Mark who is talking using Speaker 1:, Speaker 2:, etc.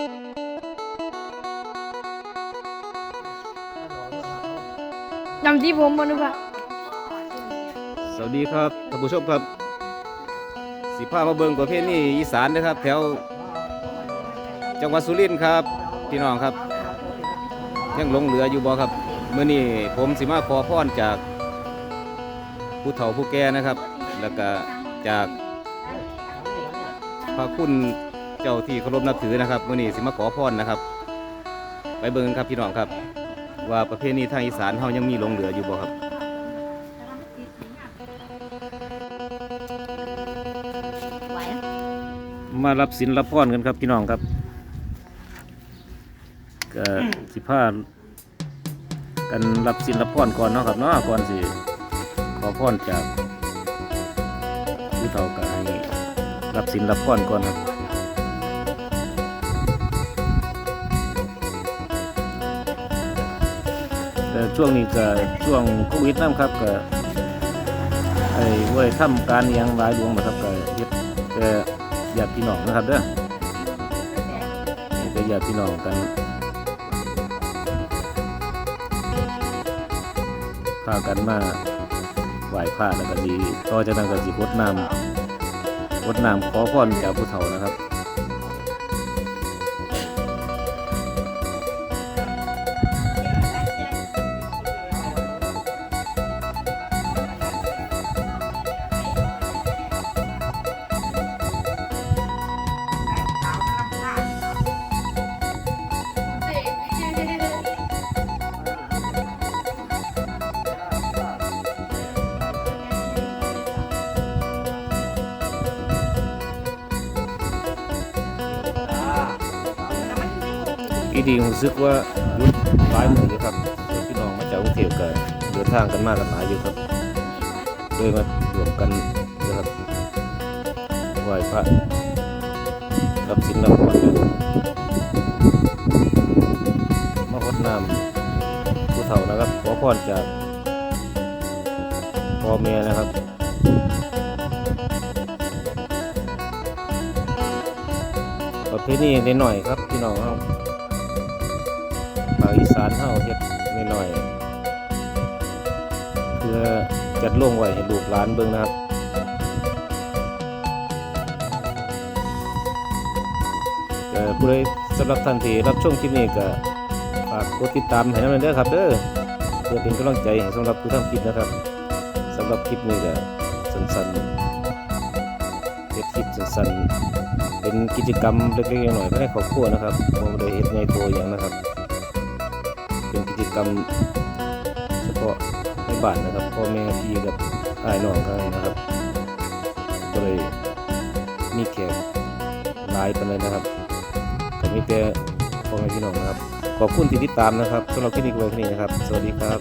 Speaker 1: จำที่ผมบนุภา
Speaker 2: สวัสดีครับท่านผู้ชมครับ สิพามาเบิงประเภทนี้อีสานนะครับ แถวจังหวัดสุรินทร์ครับพี่น้องครับ ยังหลงเหลืออยู่บ่ครับเมื่อนี้ผมสิมาขอพรจากผู้เฒ่าผู้แก่นะครับ แล้วก็จากพระคุณ เจ้าที่เคารพนับถือนะครับเมื่อนี้สิมาขอพรนะครับ ไปเบิ่งกันครับพี่น้องครับ ว่าประเภทนี้ทางอีสานเฮายังมีหลงเหลืออยู่บ่ครับมารับสินรับพรกันครับพี่น้องครับก็สิพากันรับสินรับพรก่อนเนาะครับเนาะก่อนสิขอพรจากผู้เฒ่ากันให้รับสินรับพรก่อนครับ แต่ช่วงนี้ก็ช่วงโควิดน้ำครับก็ไอ้ไว้ยทำการยังหลายดวงนะครับก็เฮ็ดแต่ญาติพี่น้องนะครับเด้อนี่ก็ญาติพี่น้องกันพากันมาไหว้พระแล้วก็ดีต่อจากนั้นก็สิกดน้ำกดน้ำขอพรจากผู้เฒ่านะครับ อีดีรู้สึกว่ายุดหลายมืออยู่ครับพี่น้องมาจากกรุงเทพก็เดินทางกันมากันหลายอยู่ครับเลยมารวมกันนะครับไหว้พระรับสินรับพรกันมาหดน้ำผู้เฒ่านะครับ ขอพรจากพ่อแม่นะครับประเพณีนิดหน่อยครับพี่น้องครับ ภาคอีสานเฮาเฮ็ดนิดหน่อยๆเพื่อจัดลงไว้ให้ลูกหลานเบิ่งนะครับเออผู้ใดสำหรับท่านที่รับชมคลิปนี้ก็ฝากกดติดตามให้นำเด้อครับเด้อเพื่อเป็นกำลังใจสำหรับผู้ทำคลิปนะครับสำหรับคลิปนี้ก็สั้นๆเฮ็ดคลิปสั้นๆเป็นกิจกรรมเล็กๆน้อยๆภายในครอบครัวนะครับบ่ได้เฮ็ดใหญ่โตอย่างนะครับ กรรมเฉพาะในบ้านนะครับพ่อแม่พี่กับอายน้องกันนะครับ ก็เลยมีแขกหลายปานใดนะครับก็มีแต่พ่อแม่พี่น้องนะครับ ขอบคุณที่ติดตามนะครับสำหรับคลิปนี้ก็ไว้แค่นี้นะครับ สวัสดีครับ